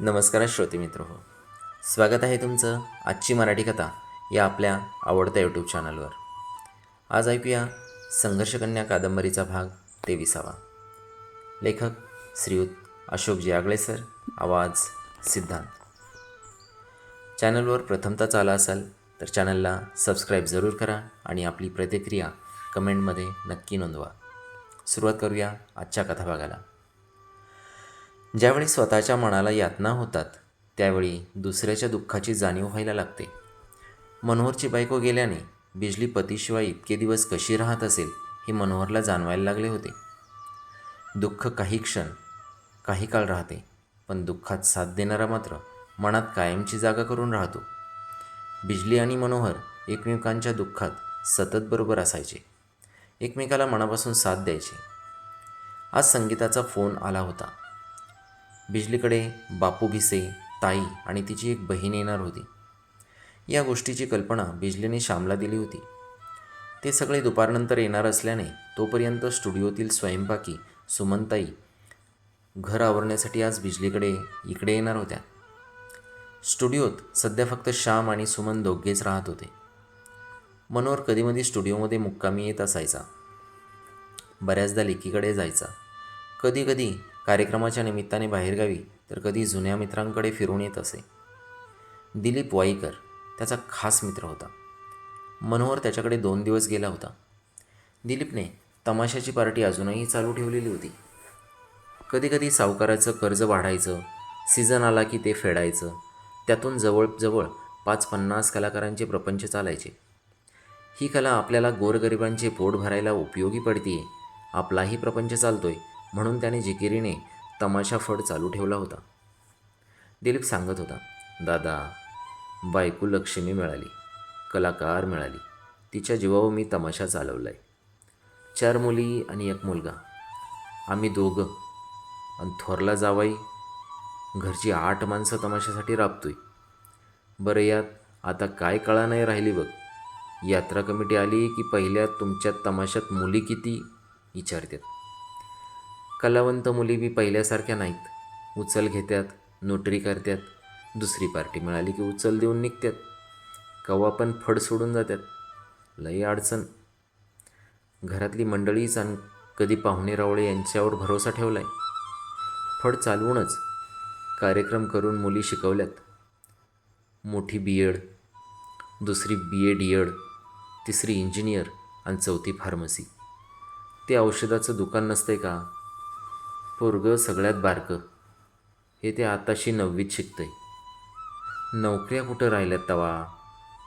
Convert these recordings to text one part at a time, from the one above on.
नमस्कार श्रोते मित्र हो. स्वागत आहे तुमचं आजची मराठी कथा या आपल्या आवडत्या यूट्यूब चॅनलवर आज ऐकूया संघर्षकन्या कादंबरीचा भाग तेविसावा. लेखक श्रीयुत अशोकजी आगळे सर आवाज सिद्धांत. चॅनलवर प्रथमतःच आला असाल तर चॅनलला सबस्क्राईब जरूर करा आणि आपली प्रतिक्रिया कमेंटमध्ये नक्की नोंदवा. सुरुवात करूया आजच्या कथाभागाला ज्यावेळी स्वतःच्या मनाला यातना होतात त्यावेळी दुसऱ्याच्या दुःखाची जाणीव व्हायला लागते. मनोहरची बायको गेल्याने बिजली पतीशिवाय इतके दिवस कशी राहत असेल हे मनोहरला जाणवायला लागले होते. दुःख काही क्षण काही काळ राहते पण दुःखात साथ देणारा मात्र मनात कायमची जागा करून राहतो. बिजली आणि मनोहर एकमेकांच्या दुःखात सतत बरोबर असायचे. एकमेकाला मनापासून साथ द्यायचे. आज संगीताचा फोन आला होता. बिजलीकडे बापू भिसे ताई आणि तिची एक बहीण येणार होती. या गोष्टीची कल्पना बिजलीने श्यामला दिली होती. ते सगळे दुपारनंतर येणार असल्याने तोपर्यंत स्टुडिओतील स्वयंपाकी सुमनताई घर आवरण्यासाठी आज बिजलीकडे इकडे येणार होत्या. स्टुडिओत सध्या फक्त श्याम आणि सुमन दोघेच राहत होते. मनोहर कधीमधी स्टुडिओमध्ये मुक्कामी येत असायचा. बऱ्याचदा लेकीकडे जायचा. कधीकधी कार्यक्रमाच्या निमित्ताने बाहेरगावी तर कधी जुन्या मित्रांकडे फिरून येत असे. दिलीप वाईकर त्याचा खास मित्र होता. मनोहर त्याच्याकडे दोन दिवस गेला होता. दिलीपने तमाशाची पार्टी अजूनही चालू ठेवलेली होती. कधीकधी सावकाराचं कर्ज वाढायचं सीझन आला की ते फेडायचं त्यातून जवळजवळ पाच पन्नास कलाकारांचे प्रपंच चालायचे. ही कला आपल्याला गोरगरिबांचे पोट भरायला उपयोगी पडतीये आपलाही प्रपंच चालतोय म्हणून त्याने जिकिरीने तमाशा फड चालू ठेवला होता. दिलीप सांगत होता दादा बायको लक्ष्मी मिळाली कलाकार मिळाली तिच्या जीवावर मी तमाशा चालवला आहे चार मुली आणि एक मुलगा. आम्ही दोघं. आणि थोरला जावाई घरची आठ माणसं तमाशासाठी राबतोय. बरं यात आता काय कळा नाही राहिली बघ. यात्रा कमिटी आली की पहिल्या तुमच्या तमाशात मुली किती? विचारतात. कलावंत मुली बी पहिल्यासारख्या नाहीत. उचल घेतात नोटरी करतात दुसरी पार्टी मिळाली की उचल देऊन निघतात कवा पण फड सोडून जातात लई अडचण. घरातली मंडळीच आणि कधी पाहुणे रावळे यांच्यावर भरोसा ठेवलाय. फड चालवूनच कार्यक्रम करून मुली शिकवल्यात. मोठी बी एड दुसरी बी ए डी एड तिसरी इंजिनियर आणि चौथी फार्मसी. ते औषधाचं दुकान नसतंय का? पोरगं सगळ्यात बारकं. हे ते आताशी नववीत शिकतंय. नोकऱ्या कुठं राहिल्यात तवा?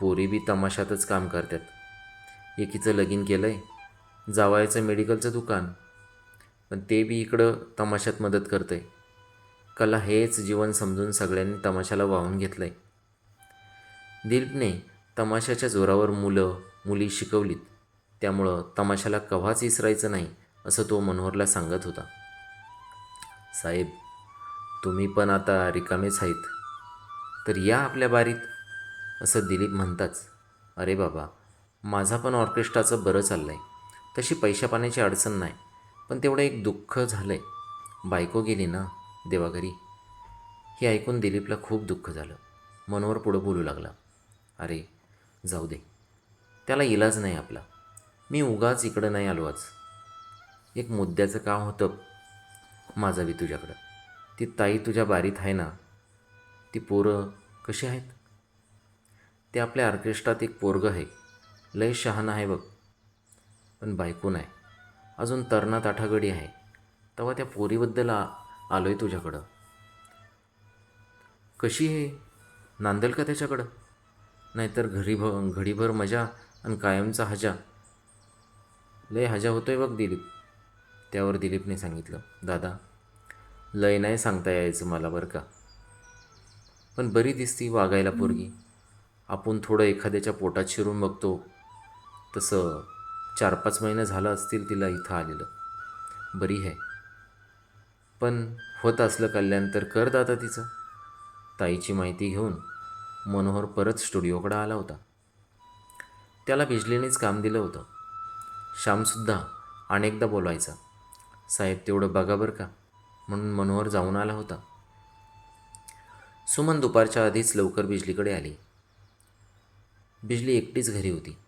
पोरी बी तमाशातच काम करतात एकीचं लगीन केलं आहे जावायचं मेडिकलचं दुकान. पण ते बी इकडं तमाशात मदत करतंय. कला हेच जीवन समजून सगळ्यांनी तमाशाला वाहून घेतलं आहे दिलीपने तमाशाच्या जोरावर मुलं मुली शिकवलीत. त्यामुळं तमाशाला कव्हाच इसरायचं नाही असं तो मनोहरला सांगत होता. साहेब तुम्ही पण आता रिकामेच आहेत. तर या आपल्या बारीत असं दिलीप म्हणताच अरे बाबा माझा पण ऑर्केस्ट्राचं बरं चाललं आहे तशी पैशा पाण्याची अडचण नाही पण तेवढं एक दुःख झालं आहे बायको गेली ना देवाघरी. हे ऐकून दिलीपला खूप दुःख झालं. मनोहर पुढं बोलू लागला अरे जाऊ दे. त्याला इलाज नाही आपला. मी उगाच इकडं नाही आलो आज. एक मुद्द्याचं काम होतं. माझा बी तुझ्याकडं. ती ताई तुझ्या बारीत आहे ना ती पोरं कशी आहेत? ते आपल्या ऑर्केस्ट्रात एक पोरगं आहे लय शहाणा आहे बघ. पण बायको नाही अजून तरणा ताठागडी आहे तेव्हा त्या पोरीबद्दल आ आलो आहे तुझ्याकडं. कशी आहे? नांदेल का त्याच्याकडं? नाहीतर घरी भ घडीभर मजा आणि कायमचा हजा. लय हजा होतोय बघ दिलीप. त्यावर दिलीपने सांगितलं दादा लय नाही सांगता यायचं मला बरं का. पण बरी दिसती वागायला पोरगी. आपण थोडं एखाद्याच्या पोटात शिरून बघतो. तसं चार पाच महिने झालं असतील तिला इथं आलेलं. बरी आहे. पण होत असलं कल्याण तर कर दादा तिचं. ताईची माहिती घेऊन मनोहर परत स्टुडिओकडे आला होता. त्याला बिजलीनेच काम दिलं होतं. श्यामसुद्धा अनेकदा बोलवायचा. साहेब तेवढं बघा बरं का. म्हणून मनोहर जाऊन आला होता. सुमन दुपारच्या आधीच लवकर बिजलीकडे आली. बिजली एकटीच घरी होती.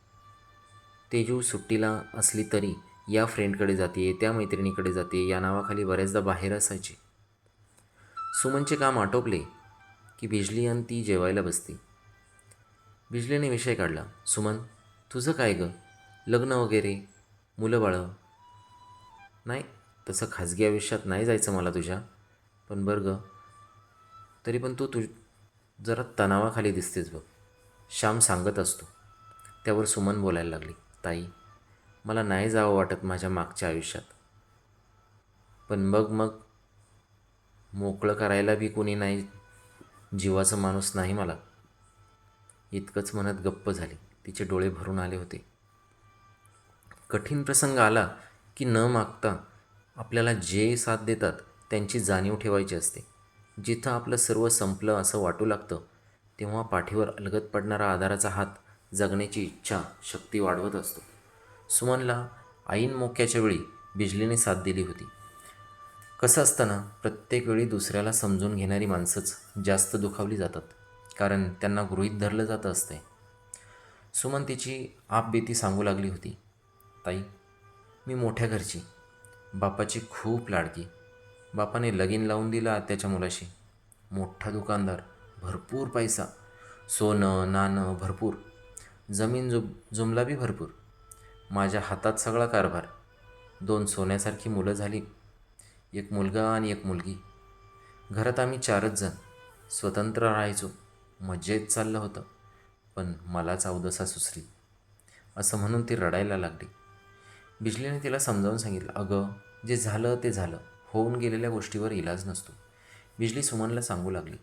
तेजू सुट्टीला असली तरी या फ्रेंडकडे जाते त्या मैत्रिणीकडे जाते या नावाखाली बऱ्याचदा बाहेर असायची. सुमनचे काम आटोपले की बिजली आणि ती जेवायला बसते. बिजलीने विषय काढला. सुमन तुझं काय गं? लग्न वगैरे? मुलं बाळं? नाही तसं खाजगी आयुष्यात नाही जायचं मला तुझ्या. पण बरं गं तरी पण तू तुझ जरा तणावाखाली दिसतेस बघ. श्याम सांगत असतो. त्यावर सुमन बोलायला लागली. ताई मला नाही जावं वाटत माझ्या मागच्या आयुष्यात. पण मग मग मोकळं करायला बी कोणी नाही जीवाचं माणूस नाही मला. इतकंच म्हणत गप्प झाली. तिचे डोळे भरून आले होते. कठीण प्रसंग आला की न मागता आपल्याला जे साथ देतात त्यांची जाणीव ठेवायची असते. जिथं आपलं सर्व संपलं असं वाटू लागतं तेव्हा पाठीवर अलगद पडणारा आधाराचा हात जगण्याची इच्छा शक्ती वाढवत असतो. सुमनला ऐन मोक्याच्या वेळी बिजलीने साथ दिली होती. कसं असताना प्रत्येक वेळी दुसऱ्याला समजून घेणारी माणसंच जास्त दुखावली जातात कारण त्यांना गृहीत धरलं जातं असते सुमन तिची आपबीती सांगू लागली होती. ताई मी मोठ्या घरची. बापाची खूप लाडकी. बापाने लगीन लावून दिला त्याच्या मुलाशी. मोठा दुकानदार भरपूर पैसा. सोनं नाणं भरपूर. जमीन जुम जुमला बी भरपूर. माझ्या हातात सगळा कारभार. दोन सोन्यासारखी मुलं झाली. एक मुलगा आणि एक मुलगी. घरात आम्ही चारच जण. स्वतंत्र राहायचो. मजेत चाललं होतं. पण मलाच अवदसा सुसरी. असं म्हणून ती रडायला लागली. बिजलीने तिला समजावून सांगितलं अगं जे झालं ते झालं. होऊन गेलेल्या गोष्टीवर इलाज नसतो. बिजली सुमनला सांगू लागली.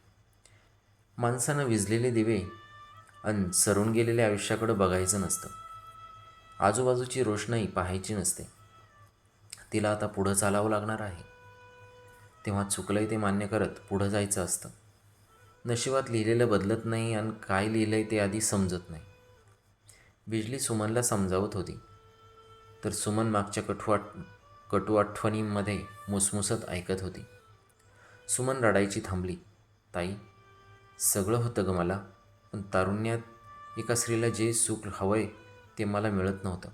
माणसानं विजलेले दिवे अन सरून गेलेल्या आयुष्याकडं बघायचं नसतं. आजूबाजूची रोषणाई पाहायची नसते. तिला आता पुढं चालावं लागणार आहे. तेव्हा चुकलंय ते मान्य करत पुढं जायचं असतं. नशिबात लिहिलेलं बदलत नाही आणि काय लिहिलंय ते आधी समजत नाही. बिजली सुमनला समजावत होती. तर सुमन मागच्या कटू आठ कटू आठवणींमध्ये मुसमुसत ऐकत होती. सुमन रडायची थांबली. ताई सगळं होतं ग मला. पण तारुण्यात एका स्त्रीला जे सुख हवंय ते मला मिळत नव्हतं.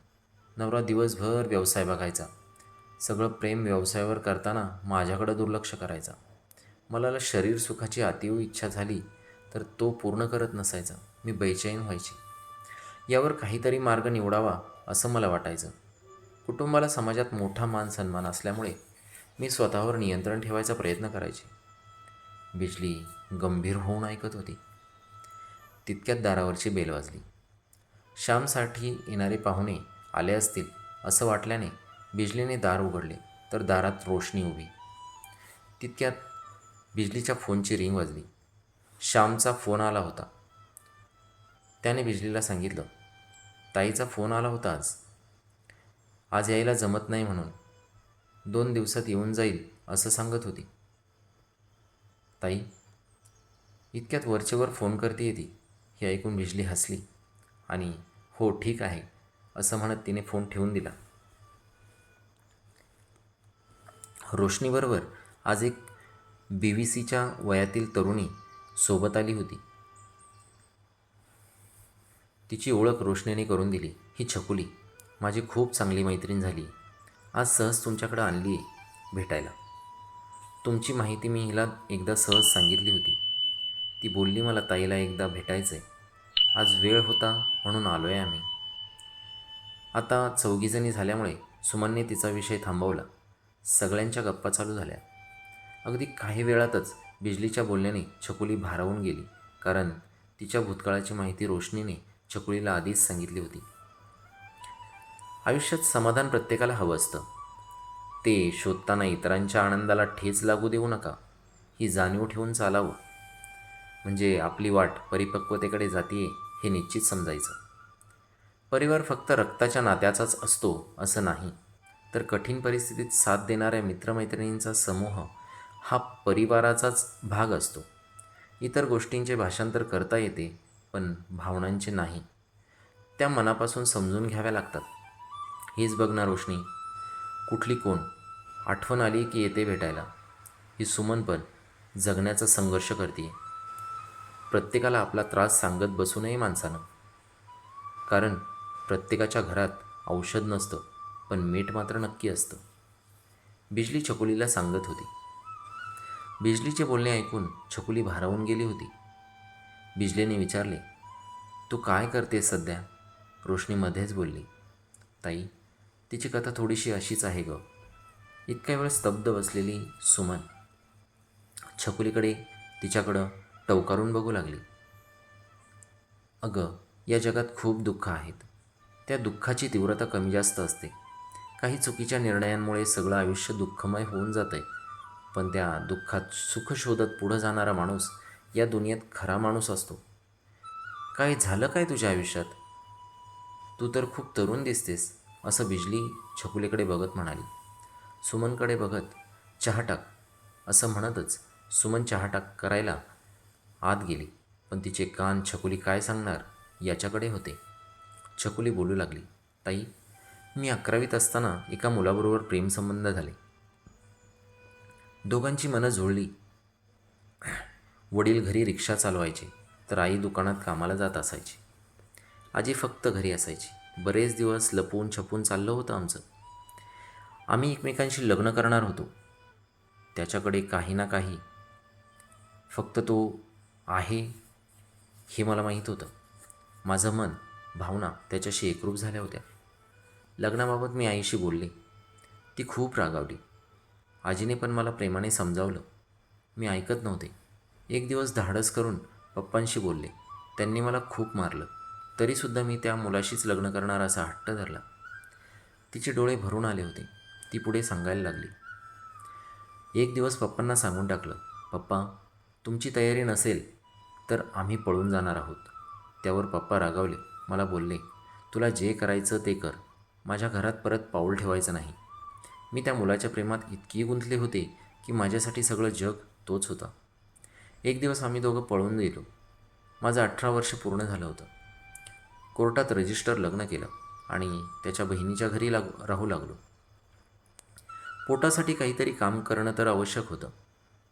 नवरा दिवसभर व्यवसाय बघायचा. सगळं प्रेम व्यवसायावर करताना माझ्याकडं दुर्लक्ष करायचा. मला शरीर सुखाची अतीव इच्छा झाली तर तो पूर्ण करत नसायचा. मी बैचैन व्हायची. यावर काहीतरी मार्ग निवडावा असं मला वाटायचं. कुटुंबाला समाजात मोठा मान सन्मान असल्यामुळे मी स्वतःवर नियंत्रण ठेवायचा प्रयत्न करायचे. बिजली गंभीर होऊन ऐकत होती. तितक्यात दारावरची बेल वाजली. श्यामसाठी येणारे पाहुणे आले असतील असं वाटल्याने बिजलीने दार उघडले तर दारात रोशनी उभी. तितक्यात बिजलीच्या फोनची रिंग वाजली. श्यामचा फोन आला होता. त्याने बिजलीला सांगितलं ताईचा फोन आला होता आज. आज यायला जमत नाही म्हणून. दोन दिवसात येऊन जाईल असं सांगत होती. ताई इतक्यात वरचेवर फोन करते ती. हे ऐकून भिजली हसली. आणि हो ठीक आहे असं म्हणत तिने फोन ठेवून दिला. रोशनीबरोबर आज एक बी व्ही सीच्या वयातील तरुणी सोबत आली होती. तिची ओळख रोशनीने करून दिली. ही छकुली. माझी खूप चांगली मैत्रीण झाली. आज सहज तुमच्याकडं आणली आहे भेटायला. तुमची माहिती मी हिला एकदा सहज सांगितली होती. ती बोलली मला ताईला एकदा भेटायचं आहे आज वेळ होता म्हणून आलो आहे आम्ही. आता चौघीजणी झाल्यामुळे सुमनने तिचा विषय थांबवला. सगळ्यांच्या गप्पा चालू झाल्या. अगदी काही वेळातच बिजलीच्या बोलण्याने छकुली भारावून गेली. कारण तिच्या भूतकाळाची माहिती रोशनीने छकुलीला आधीच सांगितली होती. आयुष्यात समाधान प्रत्येकाला हवं असतं. ते शोधताना इतरांच्या आनंदाला ठेच लागू देऊ नका. ही जाणीव ठेवून चालावं. म्हणजे आपली वाट परिपक्वतेकडे जातीये हे निश्चित समजायचं. परिवार फक्त रक्ताच्या नात्याचाच असतो असं नाही. तर कठीण परिस्थितीत साथ देणाऱ्या मित्रमैत्रिणींचा समूह हा परिवाराचाच भाग असतो. इतर गोष्टींचे भाषांतर करता येते पण भावनांचे नाही. त्या मनापासून समजून घ्याव्या लागतात. हीच बघ ना रोशनी. कुठली कोण? आठवण आली की येते भेटायला. ही सुमन पण जगण्याचा संघर्ष करते प्रत्येकाला आपला त्रास सांगत बसू नये माणसानं. कारण प्रत्येकाच्या घरात औषध नसतं पण मीठ मात्र नक्की असतं. बिजली छकुलीला सांगत होती. बिजलीचे बोलणे ऐकून छकुली भारावून गेली होती. बिजलीने विचारले तू काय करते सध्या? रोशनी मध्येच बोलली ताई तिची कथा थोडीशी अशीच आहे ग. इतक्या वेळ स्तब्ध बसलेली सुमन छकुलीकडे तिच्याकडं टवकारून बघू लागली. अगं या जगात खूप दुःख आहेत. त्या दुःखाची तीव्रता कमी जास्त असते. काही चुकीच्या निर्णयांमुळे सगळं आयुष्य दुःखमय होऊन जातं आहे पण त्या दुःखात सुख शोधत पुढं जाणारा माणूस या दुनियेत खरा माणूस असतो. काय झालं काय तुझ्या आयुष्यात? तू तर खूप तरुण दिसतेस. असं बिजली छकुलीकडे बघत म्हणाली. सुमनकडे बघत चहा टाक. असं म्हणतच सुमन चहा टाक करायला आत गेली. पण तिचे कान छकुली काय सांगणार याच्याकडे होते. छकुली बोलू लागली ताई मी अकरावीत असताना एका मुलाबरोबर प्रेमसंबंध झाले. दोघांची मनं जुळली. वडील घरी रिक्षा चालवायचे तर आई दुकानात कामाला जात असायची. आजी फक्त घरी असायची. बरेच दिवस लपून छपून चाललं होतं आमचं. आम्ही एकमेकांशी लग्न करणार होतो. त्याच्याकडे काही ना काही फक्त तो आहे हे मला माहीत होतं. माझं मन भावना त्याच्याशी एकरूप झाल्या होत्या. लग्नाबाबत मी आईशी बोलले. ती खूप रागावली. आजीने पण मला प्रेमाने समजावलं. मी ऐकत नव्हते. एक दिवस धाडस करून पप्पांशी बोलले. त्यांनी मला खूप मारलं. तरीसुद्धा मी त्या मुलाशीच लग्न करणार असा हट्ट धरला. तिचे डोळे भरून आले होते. ती पुढे सांगायला लागली. एक दिवस पप्पांना सांगून टाकलं पप्पा तुमची तयारी नसेल तर आम्ही पळून जाणार आहोत. त्यावर पप्पा रागावले. मला बोलले तुला जे करायचं ते कर. माझ्या घरात परत पाऊल ठेवायचं नाही. मी त्या मुलाच्या प्रेमात इतकी गुंतले होते की माझ्यासाठी सगळं जग तोच होता. एक दिवस आम्ही दोघं पळून गेलो. माझं अठरा वर्ष पूर्ण झालं होतं. कोर्टात रजिस्टर लग्न केलं आणि त्याच्या बहिणीच्या घरी लागू राहू लागलो. पोटासाठी काहीतरी काम करणं तर आवश्यक होतं.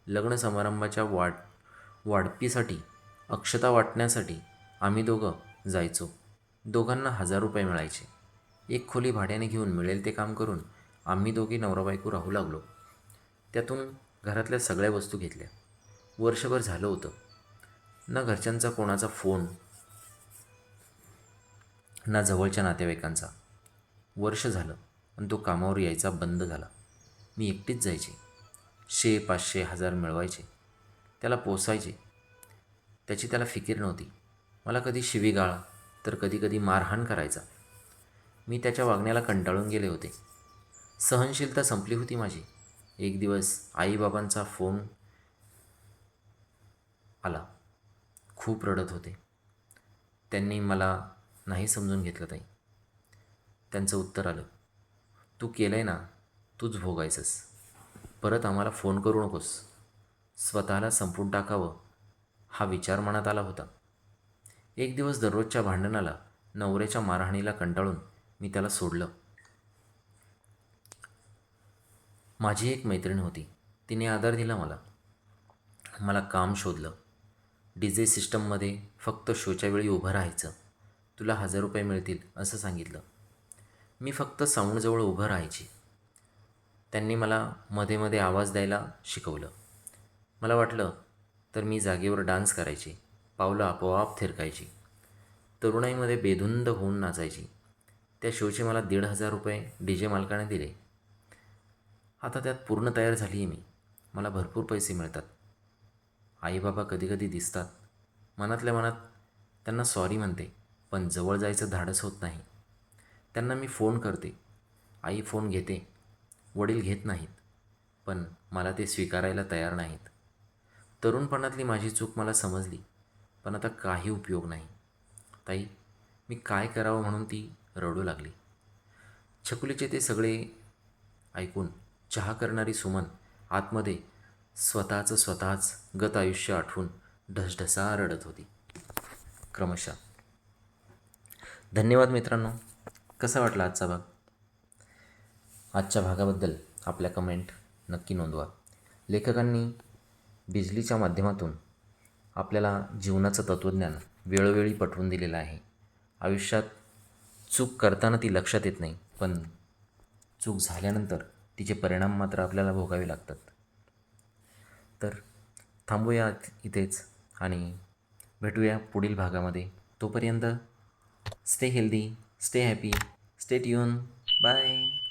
लग्न समारंभाच्या वाट वाढपीसाठी अक्षता वाटण्यासाठी आम्ही दोघं जायचो. दोघांना हजार रुपये मिळायचे. एक खोली भाड्याने घेऊन मिळेल ते काम करून आम्ही दोघी नवरा बायको राहू लागलो. त्यातून घरातल्या सगळ्या वस्तू घेतल्या. वर्षभर झालं होतं. ना घरच्यांचा कोणाचा फोन ना जवळच्या नातेवाईकांचा. वर्ष झालं पण तो कामावर यायचा बंद झाला. मी एकटीच जायचे. शे पाचशे हजार मिळवायचे. त्याला पोसायचे. त्याची त्याला फिकीर नव्हती. मला कधी शिवीगाळ तर कधी कधी मारहाण करायचा. मी त्याच्या वागण्याला कंटाळून गेले होते. सहनशीलता संपली होती माझी. एक दिवस आईबाबांचा फोन आला. खूप रडत होते. त्यांनी मला नाही समजून घेतलं ताई. त्यांचं उत्तर आलं. तू केलं आहे ना तूच भोगायचंस. परत आम्हाला फोन करू नकोस. स्वतःला संपून टाकावं. हा विचार मनात आला होता. एक दिवस दररोजच्या भांडणाला नवऱ्याच्या मारहाणीला कंटाळून मी त्याला सोडलं. माझी एक मैत्रीण होती. तिने आधार दिला मला. मला काम शोधलं. डी जे सिस्टममध्ये फक्त शोच्या वेळी उभं राहायचं. तुला हजार रुपये मिळतील असं सांगितलं. मी फक्त साऊंडजवळ उभं राहायची. त्यांनी मला मध्ये मध्ये आवाज द्यायला शिकवलं. मला वाटलं तर मी जागेवर डान्स करायची पावलं आपोआप थिरकायची. तरुणाईमध्ये बेधुंद होऊन नाचायची. त्या शोचे मला दीड हजार रुपये डी जे मालकाने दिले. आता त्यात पूर्ण तयार झाली आहे मी. मला भरपूर पैसे मिळतात. आईबाबा कधी कधी दिसतात. मनातल्या मनात त्यांना सॉरी म्हणते. पण जवळ जायचं धाडस होत नाही. त्यांना मी फोन करते. आई फोन घेते. वडील घेत नाहीत. पण मला ते स्वीकारायला तयार नाहीत. तरुणपणातली माझी चूक मला समजली. पण आता काही उपयोग नाही. ताई मी काय करावं म्हणून ती रडू लागली. छकुलीचे ते सगळे ऐकून चहा करणारी सुमन आतमध्ये स्वतःचं स्वतःच गत आयुष्य आठवून ढसढसा रडत होती. क्रमशः धन्यवाद मित्रांनो. कसा वाटला आजचा भाग? आजच्या भागाबद्दल आपल्या कमेंट नक्की नोंदवा. लेखकांनी बिजलीच्या माध्यमातून आपल्याला जीवनाचं तत्त्वज्ञान वेळोवेळी पटवून दिलेलं आहे. आयुष्यात चूक करताना ती लक्षात येत नाही पण चूक झाल्यानंतर तिचे परिणाम मात्र आपल्याला भोगावे लागतात. तर थांबूया इथेच आणि भेटूया पुढील भागामध्ये. तोपर्यंत Stay healthy, stay happy, stay tuned. Bye.